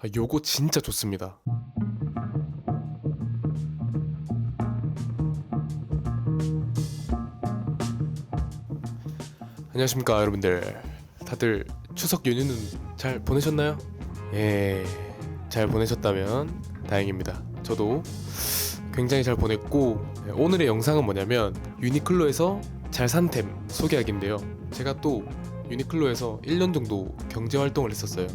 아, 요거 진짜 좋습니다. 안녕하십니까 여러분들. 다들 추석 연휴는 잘 보내셨나요? 예, 잘 보내셨다면 다행입니다. 저도 굉장히 잘 보냈고 네, 오늘의 영상은 뭐냐면 유니클로에서 잘 산템 소개하기인데요. 제가 또 유니클로에서 1년 정도 경제 활동을 했었어요.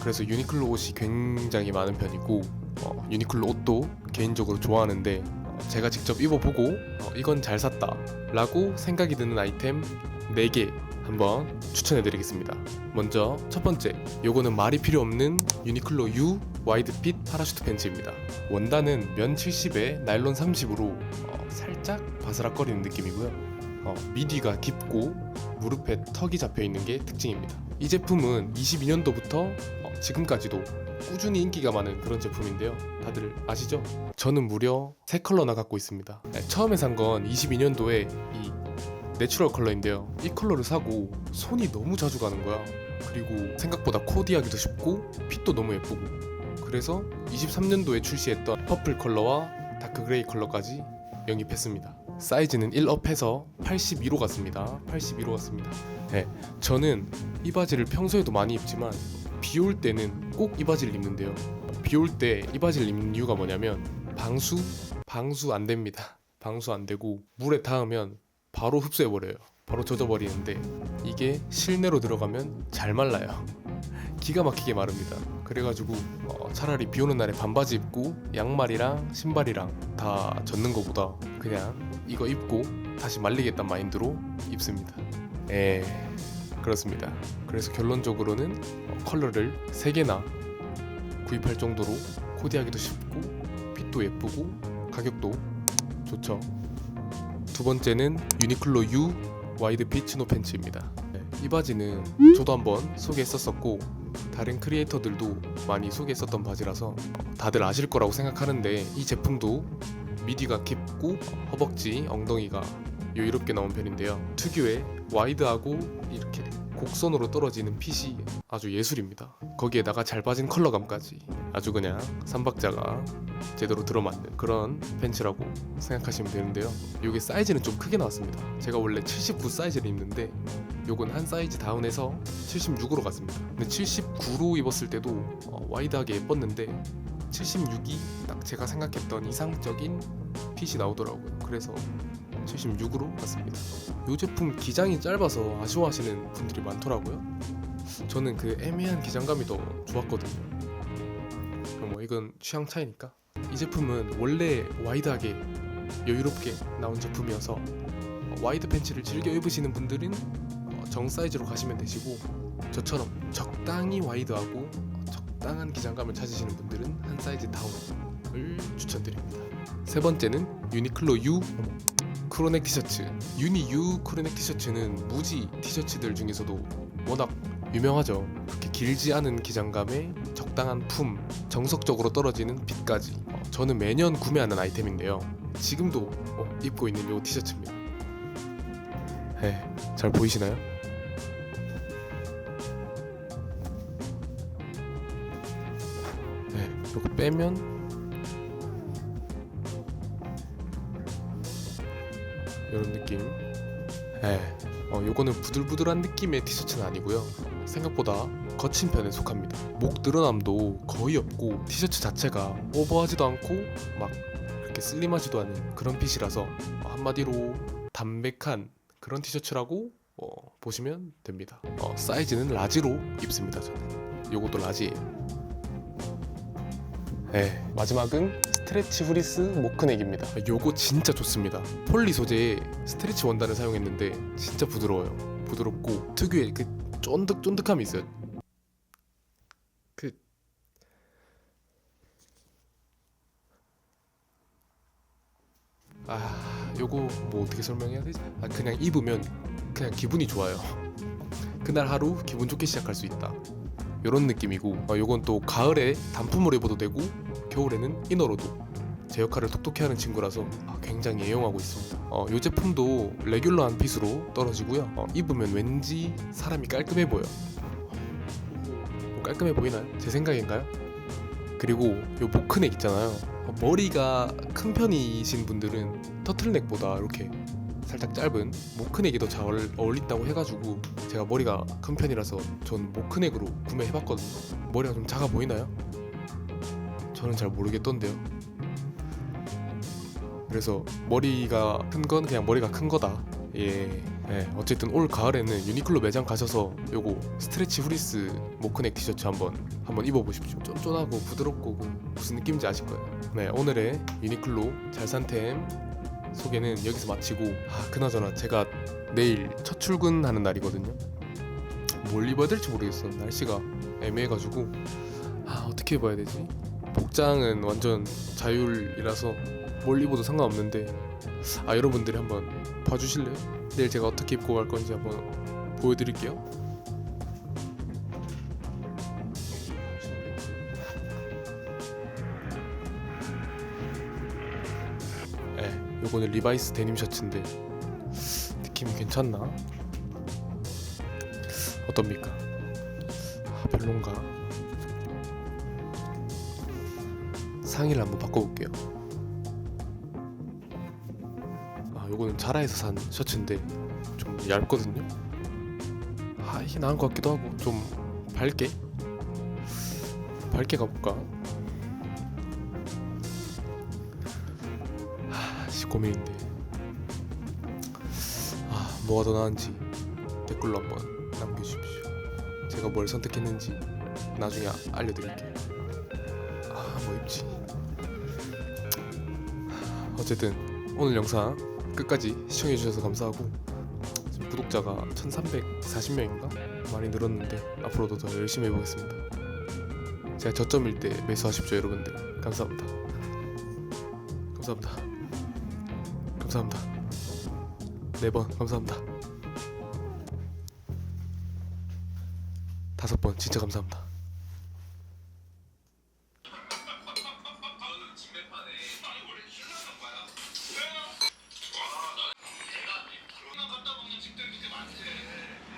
그래서 유니클로 옷이 굉장히 많은 편이고 어, 유니클로 옷도 개인적으로 좋아하는데 어, 제가 직접 입어보고 어, 이건 잘 샀다 라고 생각이 드는 아이템 4개 한번 추천해 드리겠습니다. 먼저 첫 번째 요거는 말이 필요 없는 유니클로 U 와이드핏 파라슈트 팬츠입니다. 원단은 면 70에 나일론 30으로 살짝 바스락거리는 느낌이고요. 어, 미디가 깊고 무릎에 턱이 잡혀 있는 게 특징입니다. 이 제품은 22년도부터 지금까지도 꾸준히 인기가 많은 그런 제품인데요. 다들 아시죠? 저는 무려 세 컬러나 갖고 있습니다. 네, 처음에 산 건 22년도에 이 내추럴 컬러인데요. 이 컬러를 사고 손이 너무 자주 가는 거야. 그리고 생각보다 코디하기도 쉽고 핏도 너무 예쁘고 그래서 23년도에 출시했던 퍼플 컬러와 다크 그레이 컬러까지 영입했습니다. 사이즈는 1업해서 82로 갔습니다. 82로 갔습니다. 네, 저는 이 바지를 평소에도 많이 입지만 비 올 때는 꼭 이 바지를 입는데요. 비 올 때 이 바지를 입는 이유가 뭐냐면 방수 방수 안 됩니다. 방수 안 되고 물에 닿으면 바로 흡수해 버려요. 바로 젖어 버리는데 이게 실내로 들어가면 잘 말라요. 기가 막히게 마릅니다. 그래가지고 어, 차라리 비 오는 날에 반바지 입고 양말이랑 신발이랑 다 젖는 것보다 그냥 이거 입고 다시 말리겠다는 마인드로 입습니다. 에 그렇습니다. 그래서 결론적으로는 어, 컬러를 3개나 구입할 정도로 코디하기도 쉽고 핏도 예쁘고 가격도 좋죠. 두 번째는 유니클로 U 와이드 핏 치노 팬츠입니다. 네, 이 바지는 저도 한번 소개했었었고 다른 크리에이터들도 많이 소개했었던 바지라서 다들 아실 거라고 생각하는데 이 제품도 미디가 깊고 허벅지, 엉덩이가 여유롭게 나온 편인데요. 특유의 와이드하고 이렇게 곡선으로 떨어지는 핏이 아주 예술입니다. 거기에다가 잘 빠진 컬러감까지 아주 그냥 삼박자가 제대로 들어맞는 그런 팬츠라고 생각하시면 되는데요. 이게 사이즈는 좀 크게 나왔습니다. 제가 원래 79 사이즈를 입는데 요건 한 사이즈 다운해서 76으로 갔습니다. 근데 79로 입었을 때도 어, 와이드하게 예뻤는데 76이 딱 제가 생각했던 이상적인 핏이 나오더라고요. 그래서 76으로 갔습니다. 이 제품 기장이 짧아서 아쉬워하시는 분들이 많더라고요. 저는 그 애매한 기장감이 더 좋았거든요. 뭐 이건 취향 차이니까. 이 제품은 원래 와이드하게 여유롭게 나온 제품이어서 어, 와이드 팬츠를 즐겨 입으시는 분들은 어, 정 사이즈로 가시면 되시고 저처럼 적당히 와이드하고 어, 적당한 기장감을 찾으시는 분들은 한 사이즈 다운을 추천드립니다. 세 번째는 유니클로 U 크로넥 티셔츠 유니 U 크로넥 티셔츠는 무지 티셔츠들 중에서도 워낙 유명하죠. 그렇게 길지 않은 기장감에 적당한 품 정석적으로 떨어지는 핏까지. 어, 저는 매년 구매하는 아이템인데요. 지금도 어, 입고 있는 요 티셔츠입니다. 네, 잘 보이시나요? 네, 이거 빼면 이런 느낌. 에, 어, 요거는 부들부들한 느낌의 티셔츠는 아니고요. 생각보다 거친 편에 속합니다. 목 드러남도 거의 없고 티셔츠 자체가 오버하지도 않고 막 그렇게 슬림하지도 않은 그런 핏이라서 어, 한마디로 담백한 그런 티셔츠라고 어, 보시면 됩니다. 어, 사이즈는 라지로 입습니다. 저는. 요것도 라지예요. 네, 마지막은 스트레치 후리스 모크넥입니다. 요거 진짜 좋습니다. 폴리 소재의 스트레치 원단을 사용했는데 진짜 부드러워요. 부드럽고 특유의 그 쫀득쫀득함이 있어요. 그 아, 요거 뭐 어떻게 설명해야 되지? 아, 그냥 입으면 그냥 기분이 좋아요. 그날 하루 기분 좋게 시작할 수 있다. 요런 느낌이고 어, 요건 또 가을에 단품으로 입어도 되고 겨울에는 이너로도 제 역할을 톡톡히 하는 친구라서 아, 굉장히 애용하고 있습니다. 어, 이 제품도 레귤러한 핏으로 떨어지고요. 어, 입으면 왠지 사람이 깔끔해 보여. 뭐 깔끔해 보이나요? 제 생각인가요? 그리고 요 모크넥 있잖아요. 어, 머리가 큰 편이신 분들은 터틀넥보다 이렇게 살짝 짧은 모크넥이 더 잘 어울린다고 해가지고 제가 머리가 큰 편이라서 전 모크넥으로 구매해봤거든요. 머리가 좀 작아 보이나요? 저는 잘 모르겠던데요. 그래서 머리가 큰 건 그냥 머리가 큰 거다. 예. 예, 어쨌든 올 가을에는 유니클로 매장 가셔서 요거 스트레치 후리스 모크넥 티셔츠 한번 한번 입어보십시오. 쫀쫀하고 부드럽고 그 무슨 느낌인지 아실 거예요. 네, 오늘의 유니클로 잘산템 소개는 여기서 마치고 아 그나저나 제가 내일 첫 출근하는 날이거든요. 뭘 입어야 될지 모르겠어. 날씨가 애매해가지고 아 어떻게 입어야 되지? 복장은 완전 자율이라서 뭘 입어도 상관없는데 아 여러분들이 한번 봐주실래요? 내일 제가 어떻게 입고 갈 건지 한번 보여드릴게요. 네, 요거는 리바이스 데님 셔츠인데 느낌 괜찮나? 어떻습니까? 아, 별론가? 상의를 한번 바꿔볼게요. 아, 요거는 자라에서 산 셔츠인데 좀 얇거든요. 아, 이게 나은 것 같기도 하고 좀 밝게 밝게 가볼까? 아, 씨 고민인데. 아, 뭐가 더 나은지 댓글로 한번 남겨주십시오. 제가 뭘 선택했는지 나중에 아- 알려드릴게요. 아, 뭐 입지? 어쨌든 오늘 영상 끝까지 시청해주셔서 감사하고 지금 구독자가 1340명인가? 많이 늘었는데 앞으로도 더 열심히 해보겠습니다. 제가 저점일 때 매수하십시오 여러분들. 감사합니다. 감사합니다. 감사합니다. 네 번 감사합니다. 다섯 번 진짜 감사합니다